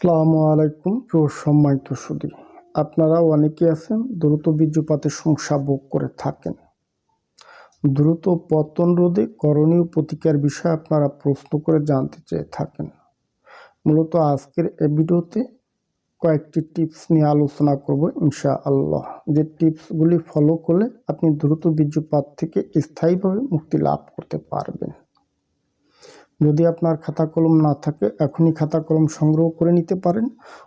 আসসালামু আলাইকুম, প্রিয় সম্মানিত সুদী। আপনারা অনেকে আছেন দ্রুত বীর্যপাতের সমস্যা ভোগ করে থাকেন। দ্রুত পতন রোধে করণীয় প্রতিকার বিষয়ে আপনারা প্রশ্ন করে জানতে চেয়ে থাকেন। মূলত আজকের এই ভিডিওতে কয়েকটি টিপস নিয়ে আলোচনা করব ইনশা আল্লাহ যে টিপসগুলি ফলো করলে আপনি দ্রুত বীর্যপাত থেকে স্থায়ীভাবে মুক্তি লাভ করতে পারবেন। যদি আপনার খাতা কলম না থাকে, এখনই খাতা কলম সংগ্রহ করে নিতে পারেন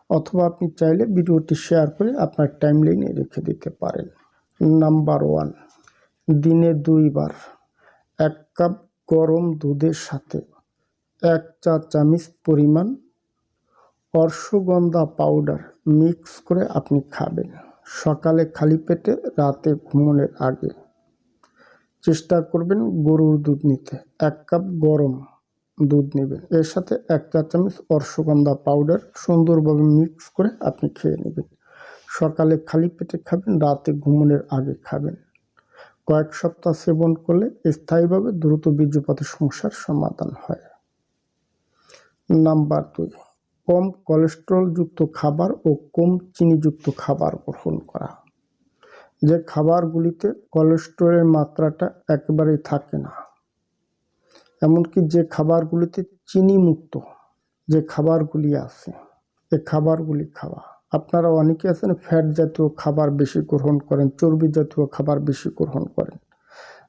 অথবা আপনি চাইলে ভিডিওটি শেয়ার করে আপনার টাইমলাইনে রেখে দিতে পারেন। নাম্বার ওয়ান, দিনে দুইবার, এক কাপ গরম দুধের সাথে এক চা চামচ পরিমাণ অর্শগন্ধা পাউডার মিক্স করে আপনি খাবেন। সকালে খালি পেটে, রাতে ঘুমানোর আগে। চেষ্টা করবেন গরুর দুধ নিতে। এক কাপ গরম দুধ নেবেন। এর সাথে এক চা চামচ অর্শগন্ধা পাউডার সুন্দরভাবে মিক্স করে আপনি খেয়ে নেবেন। সকালে খালি পেটে খাবেন, রাতে ঘুমানোর আগে খাবেন। কয়েক সপ্তাহ সেবন করলে স্থায়ীভাবে দ্রুত বীর্যপাতের সমস্যার সমাধান হয়। নাম্বার দুই, কম কোলেস্ট্রলযুক্ত খাবার ও কম চিনিযুক্ত খাবার গ্রহণ করা। যে খাবারগুলিতে কোলেস্ট্রলের মাত্রাটা একেবারেই থাকে না এমনকি যে খাবারগুলিতে চিনি মুক্ত যে খাবারগুলি আছে এই খাবারগুলি খাওয়া। আপনারা অনেকে আছেন ফ্যাট জাতীয় খাবার বেশি গ্রহণ করেন, চর্বি জাতীয় খাবার বেশি গ্রহণ করেন।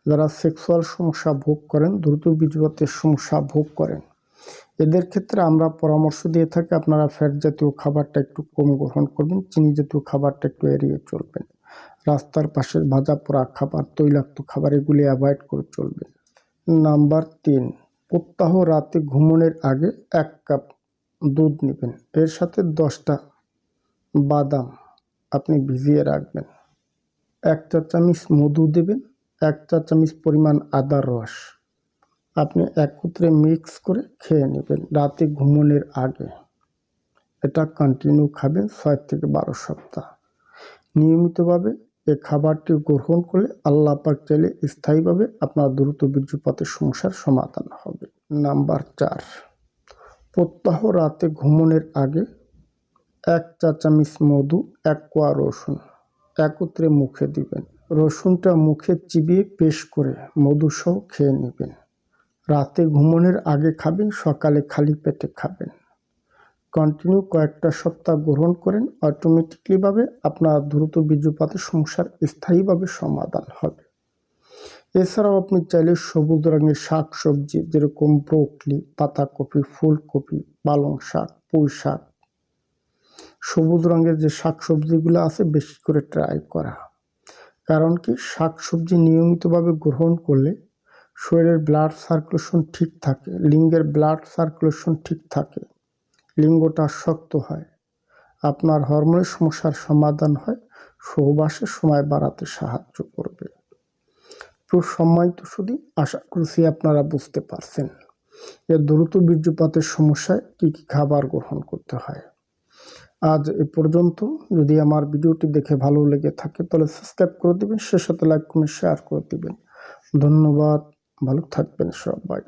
যারা সেক্সুয়াল সমস্যা ভোগ করেন, দ্রুত বীজপাতের সমস্যা ভোগ করেন। এদের ক্ষেত্রে আমরা পরামর্শ দিয়ে থাকি আপনারা ফ্যাট জাতীয় খাবারটা একটু কম গ্রহণ করবেন, চিনি জাতীয় খাবারটা একটু এড়িয়ে চলবেন। রাস্তার পাশে ভাজা পোড়া খাবার, তৈলাক্ত খাবার, এগুলি অ্যাভয়েড করে চলবেন। নাম্বার তিন প্রত্যাহ রাতে ঘুমনের আগে এক কাপ দুধ নেবেন। এর সাথে দশটা বাদাম আপনি ভিজিয়ে রাখবেন। এক চা চামচ মধু দেবেন, এক চা চামচ পরিমাণ আদার রস। আপনি একত্রে মিক্স করে খেয়ে নেবেন রাতে ঘুমনের আগে। এটা কন্টিনিউ খাবেন ছয় থেকে বারো সপ্তাহ। নিয়মিতভাবে এই খাবারটি গ্রহণ করলে আল্লাহ পাক চাইলে স্থায়ীভাবে আপনার দ্রুত বীর্যপাতের সমস্যার সমাধান হবে। নাম্বার চার, প্রত্যাহ রাতে ঘুমনের আগে এক চা চামচ মধু, এক কোয়া রসুন একত্রে মুখে দিবেন। রসুনটা মুখে চিবিয়ে পেশ করে মধু সহ খেয়ে নেবেন। রাতে ঘুমনের আগে খাবেন, সকালে খালি পেটে খাবেন। কন্টিনিউ কয়েকটা সপ্তাহ গ্রহণ করেন অটোমেটিকলিভাবে আপনার দ্রুত বীর্যপাতের সমস্যার স্থায়ীভাবে সমাধান হবে। এছাড়াও আপনি চাইলে সবুজ রঙের শাক সবজি যেরকম ব্রোকলি পাতাকপি ফুলকপি, পালং শাক, পুঁই শাক, সবুজ রঙের যে শাক সবজিগুলো আছে বেশি করে ট্রাই করা। কারণ কি শাক সবজি নিয়মিতভাবে গ্রহণ করলে শরীরের ব্লাড সার্কুলেশন ঠিক থাকে, লিঙ্গের ব্লাড সার্কুলেশন ঠিক থাকে লিঙ্গটা শক্ত হয়। আপনার হরমোনের সমস্যার সমাধান হয় সহবাসের সময় বাড়াতে সাহায্য করবে। প্রচুর সম্মানিত শুধু আশা করছি আপনারা বুঝতে পারছেন। এর দ্রুত বীর্যপাতের সমস্যায় কী কী খাবার গ্রহণ করতে হয়? আজ এ পর্যন্ত। যদি আমার ভিডিওটি দেখে ভালো লেগে থাকে, তাহলে সাবস্ক্রাইব করে দেবেন, সে সাথে লাইক, কমেন্ট শেয়ার করে দেবেন। ধন্যবাদ। ভালো থাকবেন সবাই।